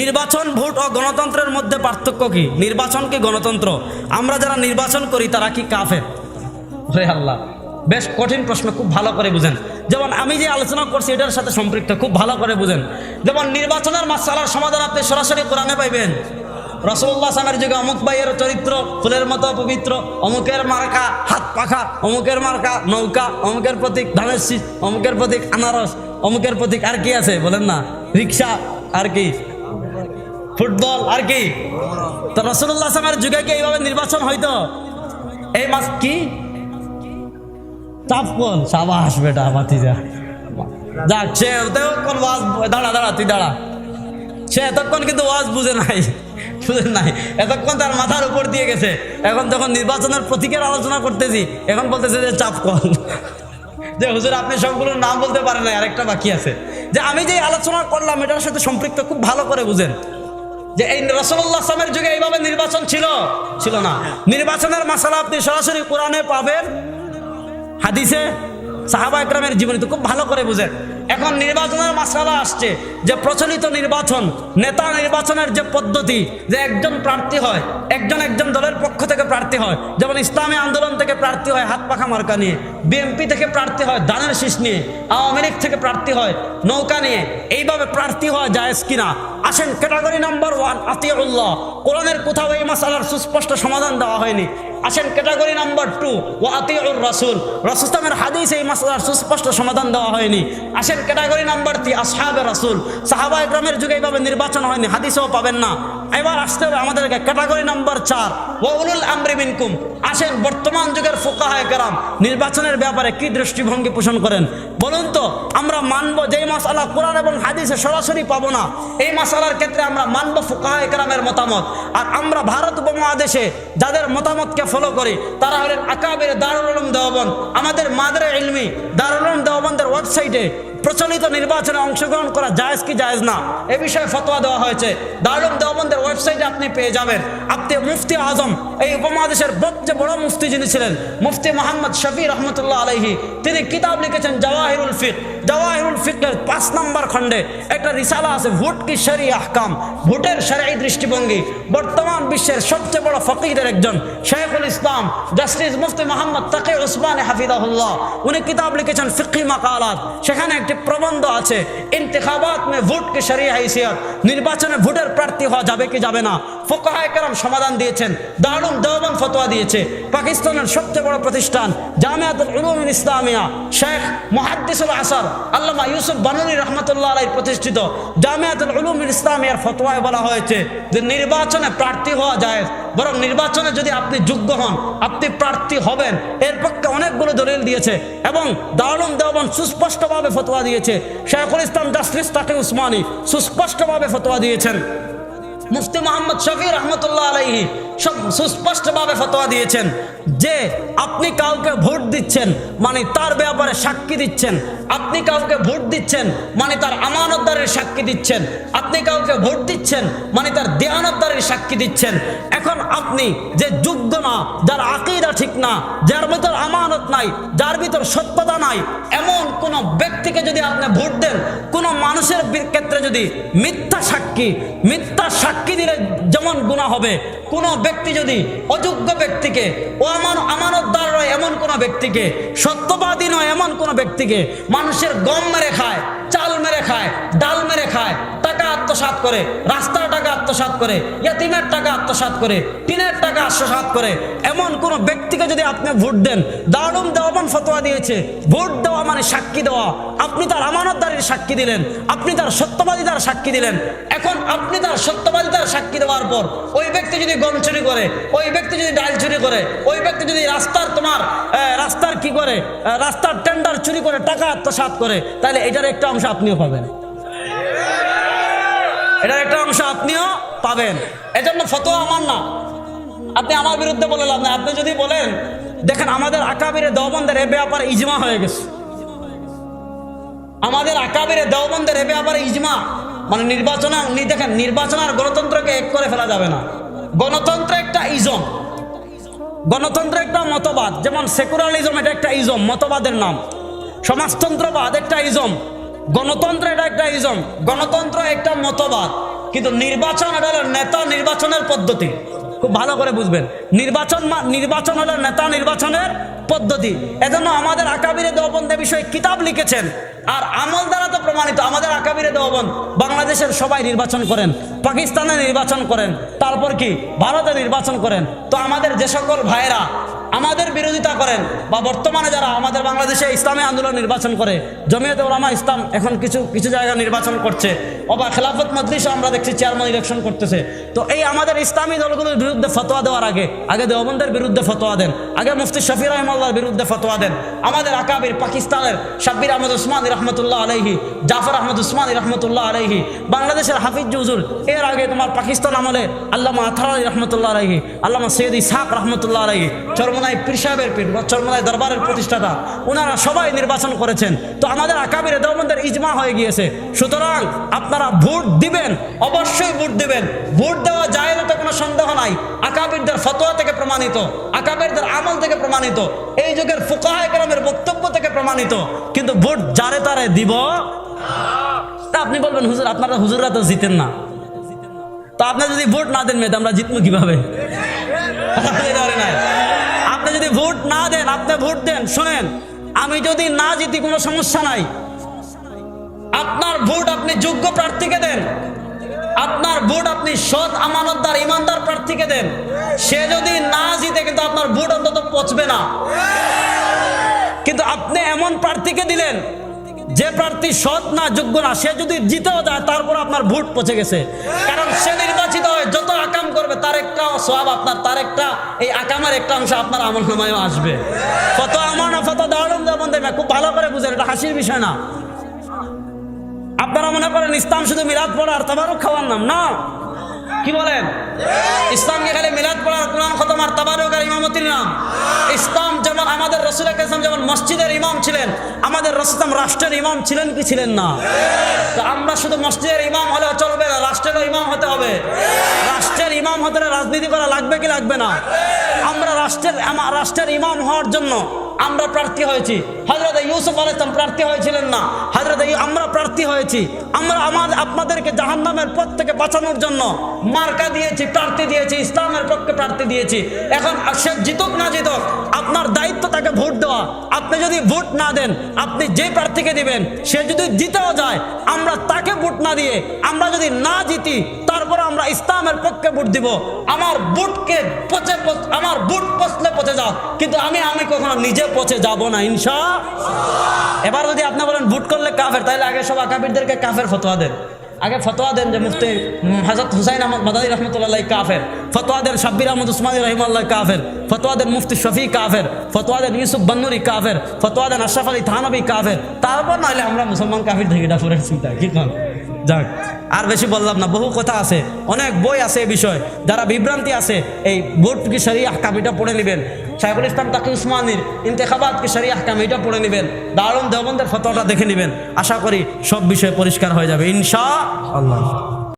নির্বাচন, vote oh গণতন্ত্রের মধ্যে পার্থক্য কি? নির্বাচন কি গণতন্ত্র? আমরা যারা নির্বাচন করি, তারা কি কাফের? রে আল্লাহ, বেশ কঠিন প্রশ্ন, খুব ভালো করে বুঝেন। যেমন আমি যে আলোচনা করছি, এটার সাথে সম্পৃক্ত, খুব ভালো করে বুঝেন। যেমন নির্বাচনের মাসালার সমাধান আপনি সরাসরি কোরআনে পাইবেন। রসুল্লাহ সামের যুগে অমুক ভাইয়ের চরিত্র, ফুলের মতো পবিত্র, অমুকের মার্কা হাত পাখা, অমুকের মার্কা নৌকা, অমুকের প্রতীক ধানের অমুকের প্রতীক আনারস, অমুকের প্রতীক আর কি আছে বলেন না? রিক্সা আর কি? ফুটবল আর কি? তো রসুল্লাহ সামের যুগে কি এইভাবে নির্বাচন হইতো? এই মাস কি? চাপকল সাবাস বেটা বাতিজা যাক, সে এতক্ষণ ওয়াজ দাঁড়া দাঁড়া, তুই দাঁড়া। সে এতক্ষণ কিন্তু ওয়াজ বুঝে নাই বুঝেন নাই। এতক্ষণ তার মাথার উপর দিয়ে গেছে। এখন যখন নির্বাচনের প্রতীকের আলোচনা করতেছি, এখন বলতেছে যে চাপকল যে হুজুর, আপনি সবগুলোর নাম বলতে পারেন না আরেকটা বাকি আছে। যে আমি যে আলোচনা করলাম, এটার সাথে সম্পৃক্ত খুব ভালো করে বুঝেন। যে এই রসল্লাহ সামের যুগে এইভাবে নির্বাচন ছিল? ছিল না। নির্বাচনের মশালা আপনি সরাসরি কোরআনে পাবেন, হাদিসে সাহাবা একরামের জীবনী তো খুব ভালো করে বুঝেন। এখন নির্বাচনের মশালা আসছে যে প্রচলিত নির্বাচন, নেতা নির্বাচনের যে পদ্ধতি, যে একজন প্রার্থী হয়, একজন একজন দলের পক্ষ থেকে প্রার্থী হয়, যেমন ইসলামী আন্দোলন থেকে প্রার্থী হয় হাত পাখা মার্কা নিয়ে বিএনপি থেকে প্রার্থী হয় দানের শীষ নিয়ে, আওয়ামী লীগ থেকে প্রার্থী হয় নৌকা নিয়ে, এইভাবে প্রার্থী হওয়া যায় কিনা? আসেন ক্যাটাগরি নাম্বার ওয়ান আতিউল্লাহ। কোরআনের কোথাও এই মাসালার সুস্পষ্ট সমাধান দেওয়া হয়নি। আসেন ক্যাটাগরি নাম্বার টু ও আতিউর রাসুল। রাসুস্তামের হাদিস এই মাসালার সুস্পষ্ট সমাধান দেওয়া হয়নি। আসেন ক্যাটাগরি নাম্বার থ্রি আসহাবে রাসুল সাহাবা একরামের যুগে এইভাবে নির্বাচন হয়নি, হাদিসেও পাবেন না। এবার আসতে হবে আমাদেরকে ক্যাটাগরি নাম্বার চার ও উলুল আমরি মিনকুম। আসেন, বর্তমান যুগের ফোকাহায় কেরাম, নির্বাচনের ব্যাপারে কি দৃষ্টিভঙ্গি পোষণ করেন? বলুন তো, আমরা মানব, যেই মাসালা কোরআন এবং হাদিসে সরাসরি পাবো না, এই মাসালার ক্ষেত্রে আমরা মানব ফোকাহায় কেরামের মতামত। আর আমরা ভারত উপমহাদেশে যাদের মতামতকে ফলো করি, তারা হলেন আকাবের দারুল দেওবন আমাদের মাদারে ইলমি, দারুল দেওবন্দের ওয়েবসাইটে প্রচলিত নির্বাচনে অংশগ্রহণ করা জায়েজ কি জায়েজ না? এ বিষয়ে ফতোয়া দেওয়া হয়েছে। দারুল দেওবন্দের ওয়েবসাইটে আপনি পেয়ে যাবেন। আপনি মুফতি আজম, এই উপমহাদেশের সবচেয়ে বড় মুফতি যিনি ছিলেন, মুফতি মোহাম্মদ শফি রহমতুল্লাহ আলহি তিনি কিতাব লিখেছেন জওয়াহিরুল ফিক। জওয়াহিরুল ফিকের পাঁচ নম্বর খণ্ডে একটা রিসালা আছে, ভোট কি শরী আহকাম? ভোটের শরী দৃষ্টিভঙ্গি। বর্তমান বিশ্বের সবচেয়ে বড় ফকিরের একজন শেখুল ইসলাম, জাস্টিস মুফতি মোহাম্মদ তাকে ওসমান হাফিদাহুল্লাহ উনি কিতাব লিখেছেন ফিকি মাকালাত। সেখানে একটি প্রবন্ধ আছে, ইন্তেখাবাত মে ভোট কি শরী হাইসিয়ত। নির্বাচনে ভোটের প্রার্থী হওয়া যাবে কি যাবে না? ফোকাহায় কেরাম সমাধান দিয়েছেন দারুম দেওবান ফতোয়া দিয়েছে। পাকিস্তানের সবচেয়ে বড় প্রতিষ্ঠান জামিয়াতুল উলুম ইসলামিয়া, শেখ মুহাদ্দিসুল আসার আল্লামা ইউসুফ বানুরি রহমতুল্লাহ আলাই প্রতিষ্ঠিত জামিয়াতুল উলুম ইসলামিয়ার ফতোয়ায় বলা হয়েছে যে নির্বাচনে প্রার্থী হওয়া যায় বরং নির্বাচনে যদি আপনি যোগ্য হন, আপনি প্রার্থী হবেন, এর পক্ষে অনেকগুলো দলিল দিয়েছে এবং দারুম দেওবান সুস্পষ্টভাবে ফতোয়া দিয়েছে। শেখুল ইসলাম জাস্টিস তাকে উসমানী সুস্পষ্টভাবে ফতোয়া দিয়েছেন। মুফতি মোহাম্মদ শফি রহমতুল্লাহ আলাইহি সব সুস্পষ্টভাবে ফতোয়া দিয়েছেন। যে আপনি কাউকে ভোট দিচ্ছেন মানে তার ব্যাপারে সাক্ষী দিচ্ছেন। আপনি কাউকে ভোট দিচ্ছেন মানে তার আমানতদারের সাক্ষী দিচ্ছেন। আপনি কাউকে ভোট দিচ্ছেন মানে তার দেয়ানতদারের সাক্ষী দিচ্ছেন। এখন আপনি যে যোগ্য না, যার আকিদা ঠিক না, যার ভিতর আমানত নাই, যার ভিতর সত্যতা নাই, এমন কোন ব্যক্তিকে যদি আপনি ভোট দেন, কোন মানুষের ক্ষেত্রে যদি মিথ্যা সাক্ষী মিথ্যা সাক্ষী দিলে যেমন গুণা হবে, কোন ব্যক্তি যদি অযোগ্য ব্যক্তিকে ও আমার এমন কোন ব্যক্তিকে। সত্যবাদী নয় এমন কোন ব্যক্তিকে। মানুষের গম মেরে খায়, চাল মেরে খায়, ডাল মেরে খায়, টাকা আত্মসাৎ করে, রাস্তার টাকা আত্মসাৎ করে, ইয়াতিমের টাকা আত্মসাৎ করে, টিনের টাকা আত্মসাৎ করে। এমন কোন ব্যক্তিকে যদি আপনি ভোট দেন দারুম দেওয়ান ফতোয়া দিয়েছে। ভোট দেওয়া মানে সাক্ষী দেওয়া। আপনি তার আমানতদারির সাক্ষী দিলেন, আপনি তার সত্যবাদিতার সাক্ষী দিলেন। এখন আপনি তার সত্যবাদিতার সাক্ষী দেওয়ার পর ওই ব্যক্তি যদি গম চুরি করে, ওই ব্যক্তি যদি ডাল চুরি করে, ওই ব্যক্তি যদি রাস্তার তোমার রাস্তার কি করে রাস্তার টেন্ডার চুরি করে, টাকা আত্মসাৎ করে, তাহলে এটার একটা অংশ আপনিও পাবেন। এটার একটা অংশ আপনিও পাবেন। এজন্য ফতোয়া আমার না। আপনি আমার বিরুদ্ধে বলে লাভ নাই। আপনি যদি বলেন, দেখেন আমাদের আকাবিরে দেওবন্দের এ ব্যাপারে ইজমা হয়ে গেছে। আমাদের আকাবিরে দেওবন্দের এ ব্যাপারে ইজমা মানে নির্বাচন দেখেন, নির্বাচন আর গণতন্ত্রকে এক করে ফেলা যাবে না। গণতন্ত্র একটা ইজম। গণতন্ত্র একটা মতবাদ। যেমন সেকুলারিজম, এটা একটা ইজম, মতবাদের নাম। সমাজতন্ত্রবাদ একটা ইজম। গণতন্ত্র এটা একটা ইজম। গণতন্ত্র একটা মতবাদ। কিন্তু নির্বাচন এটা নেতা নির্বাচনের পদ্ধতি। খুব ভালো করে বুঝবেন। নির্বাচন নির্বাচন হলো নেতা নির্বাচনের পদ্ধতি। এজন্য আমাদের আকাবিরে দেওবন্দের বিষয়ে কিতাব লিখেছেন। আর আমল দ্বারা তো প্রমাণিত, আমাদের আকাবিরে দেওবন বাংলাদেশের সবাই নির্বাচন করেন, পাকিস্তানে নির্বাচন করেন, তারপর কি? ভারতে নির্বাচন করেন। তো আমাদের যে সকল ভাইয়েরা আমাদের বিরোধিতা করেন বা বর্তমানে যারা আমাদের বাংলাদেশে ইসলামী আন্দোলন নির্বাচন করে, জমিয়তে ওলামা ইসলাম এখন কিছু কিছু জায়গা নির্বাচন করছে। অবা খেলাফত মজলিসও আমরা দেখছি চেয়ারম্যান ইলেকশন করতেছে। তো এই আমাদের ইসলামী দলগুলোর বিরুদ্ধে ফতোয়া দেওয়ার আগে আগে দেওবন্দের বিরুদ্ধে ফতোয়া দেন, আগে মুফতি শফি রহমাল্লার বিরুদ্ধে ফতোয়া দেন। আমাদের আকাবির, পাকিস্তানের শাব্বির আহমদ উসমান রহমতুল্লাহ আলহি জাফর আহমদ উসমান রহমতুল্লাহ আলহি বাংলাদেশের হাফিজ জুজুর এর আগে তোমার পাকিস্তান আমলে আল্লামা আথার আলী রহমতুল্লাহ আলহি আল্লামা সৈয়দ ইসাক রহমতুল্লাহ আলহি চরমনাই পীর সাহেবের পীর বা চরমনাই দরবারের প্রতিষ্ঠাতা ওনারা সবাই নির্বাচন করেছেন। তো আমাদের আকাবির দেওবন্দের ইজমা হয়ে গিয়েছে। সুতরাং আপনারা ভোট দিবেন, অবশ্যই ভোট দিবেন। ভোট দেওয়া যায় না তো কোনো সন্দেহ নাই। আকাবিরদের ফতোয়া থেকে প্রমাণিত, আকাবিরদের আমল থেকে প্রমাণিত, এই যুগের ফুকাহ একরামের বক্তব্য থেকে প্রমাণিত। কিন্তু ভোট যারে তারে দিব আপনি বলবেন, হুজুর, আপনারা হুজুররা তো জিতেন না। তো আপনি যদি ভোট না দেন মেয়ে আমরা জিতবো কীভাবে? আপনি যদি ভোট না দেন, আপনি ভোট দেন, শুনেন, আমি যদি না জিতি কোনো সমস্যা নাই। আপনার ভোট আপনি যোগ্য প্রার্থীকে দেন। আপনার ভোট আপনি সৎ আমানতদার, ইমানদার প্রার্থীকে দেন। সে যদি না জিতে কিন্তু আপনার ভোট অন্তত পচবে না। কিন্তু আপনি এমন প্রার্থীকে দিলেন, যে প্রার্থী সৎ না যোগ্য না, সে যদি জিতেও যায়, তারপর আপনার ভোট পচে গেছে। কারণ সে নির্বাচিত হয় যত আকাম করবে, তার একটা সব আপনার, তার একটা এই আকামের একটা অংশ আপনার আমল নামায়ও আসবে। কত আমার না কত দারুণ যেমন দেবে, খুব ভালো করে বুঝেন, এটা হাসির বিষয় না। আপনারা মনে করেন ইসলাম শুধু মিলাদ পড়া আর তাবারও খাওয়ার নাম? না। কি বলেন? ইসলামকে খালি মিলাদ পড়ার কোরআন খতম আর তাবারুক আর ইমামতির নাম। ইসলাম যেমন আমাদের রসুল ইসলাম যেমন মসজিদের ইমাম ছিলেন, আমাদের রসুলাম রাষ্ট্রের ইমাম ছিলেন কি ছিলেন না? তো আমরা শুধু মসজিদের ইমাম হলে চলবে না, রাষ্ট্রেরও ইমাম হতে হবে। রাষ্ট্রের ইমাম হতে রাজনীতি করা লাগবে কি লাগবে না? আমরা রাষ্ট্রের রাষ্ট্রের ইমাম হওয়ার জন্য আমরা প্রার্থী হয়েছি। হজরত ইউসুফ আলাইসলাম প্রার্থী হয়েছিলেন না। হজরত আমরা প্রার্থী হয়েছি। আমরা আমাদের আপনাদেরকে জাহান্নামের পথ থেকে বাঁচানোর জন্য মার্কা দিয়েছি, প্রার্থী দিয়েছি, ইসলামের পক্ষে প্রার্থী দিয়েছি। এখন সে জিতুক না জিতুক, আপনার দায়িত্ব তাকে ভোট দেওয়া। আপনি যদি ভোট না দেন, আপনি যে প্রার্থীকে দিবেন, সে যদি জিতেও যায়, আমরা তাকে ভোট না দিয়ে, আমরা যদি না জিতি তারপর আমরা ইসলামের পক্ষে ভোট দিব। আমার বুটকে পচে আমার বুট পচলে পচে যাও। কিন্তু আমি আমি কখনো নিজে পচে যাব না, ইনশা এবার যদি আপনি বলেন ভোট করলে কাফের, তাহলে আগে সব আকাবিরদেরকে কাফের ফতোয়া দেন। আগে ফতোয়া দেন যে মুফতি হাজরত হুসাইন আহমদ মাদানী রহমতুল্লাহ কাফের। ফতোয়া দেন শাব্বির আহমদ উসমানী রহিমাল্লাহ কাফের। ফতোয়া দেন মুফতি শফি কাফের। ফতোয়া দেন ইউসুফ বন্নুরি কাফের। ফতোয়া দেন আশরাফ আলী থানবী কাফের। তারপর নাহলে আমরা মুসলমান কাফির থেকে এটা চিন্তা কি যাক, আর বেশি বললাম না, বহু কথা আছে, অনেক বই আছে এই বিষয়, যারা বিভ্রান্তি আছে, এই ভোট কি সারি আহকাম, এটা পড়ে নেবেন। সাইবুল ইসলাম তাকে উসমানির ইন্তেখাবাদ কি সারি আহকাম, এটা পড়ে নেবেন। দারুণ দেওবন্দের ফটোটা দেখে নেবেন। আশা করি সব বিষয়ে পরিষ্কার হয়ে যাবে, ইনশা আল্লাহ।